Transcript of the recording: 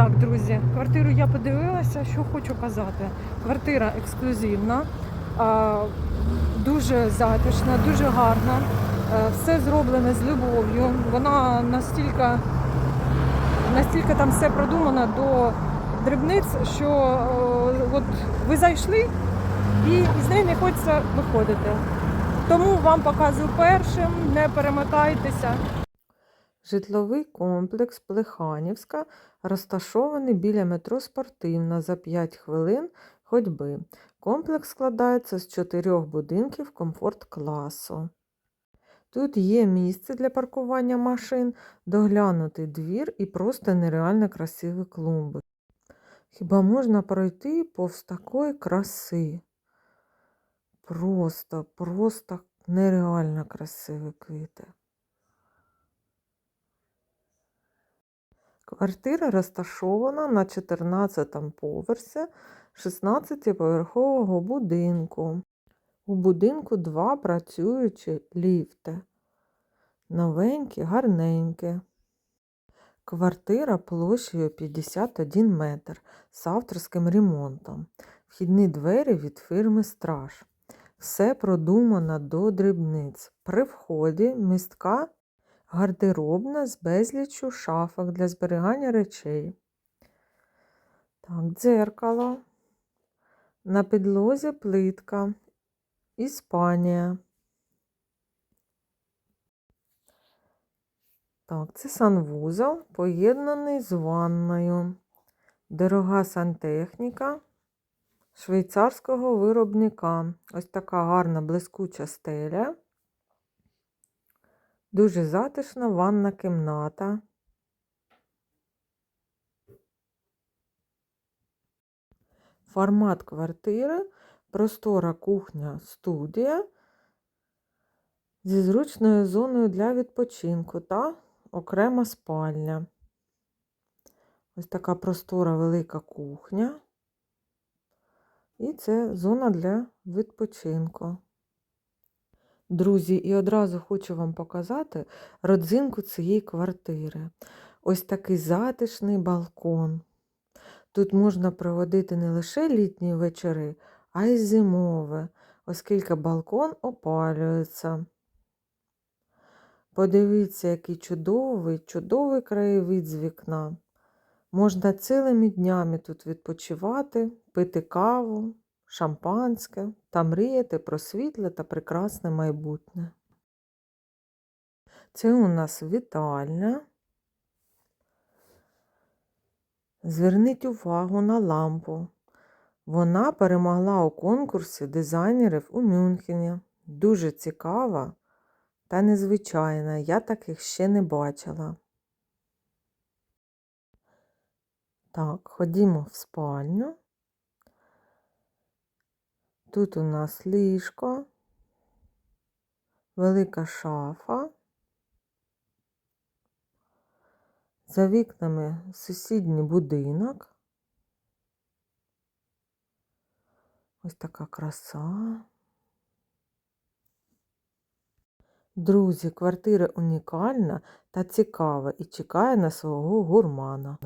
Так, друзі, квартиру я подивилася, що хочу казати. Квартира ексклюзивна, дуже затишна, дуже гарна. Е, Все зроблене з любов'ю. Вона настільки, настільки там все продумано до дрібниць, що е, от ви зайшли і з неї не хочеться виходити. Тому вам показую першим, не перемикайтеся. Житловий комплекс Плеханівська розташований біля метро Спортивна за 5 хвилин ходьби. Комплекс складається з чотирьох будинків комфорт-класу. Тут є місце для паркування машин, доглянутий двір і просто нереально красиві клумби. Хіба можна пройти повз такої краси? Просто, просто нереально красиві квіти. Квартира розташована на 14 поверсі 16-поверхового будинку. У будинку два працюючі ліфти. Новенькі, гарненькі. Квартира площею 51 метр з авторським ремонтом. Вхідні двері від фірми Страж. Все продумано до дрібниць. При вході містка гардеробна з безліччю шафок для зберігання речей. Так, дзеркало. На підлозі плитка. Іспанія. Так, це санвузол, поєднаний з ванною. Дорога сантехніка швейцарського виробника. Ось така гарна блискуча стеля. Дуже затишна ванна кімната. Формат квартири простора кухня студія зі зручною зоною для відпочинку та окрема спальня. Ось така простора велика кухня. І це зона для відпочинку. Друзі, і одразу хочу вам показати родзинку цієї квартири. Ось такий затишний балкон. Тут можна проводити не лише літні вечори, а й зимове, оскільки балкон опалюється. Подивіться, який чудовий, чудовий краєвид з вікна. Можна цілими днями тут відпочивати, пити каву, шампанське та мріяти про світле та прекрасне майбутнє. Це у нас вітальня. Зверніть увагу на лампу. Вона перемогла у конкурсі дизайнерів у Мюнхені. Дуже цікава та незвичайна. Я таких ще не бачила. Так, ходімо в спальню. Тут у нас ліжко, велика шафа. За вікнами сусідній будинок. Ось така краса. Друзі, квартира унікальна та цікава і чекає на свого гурмана.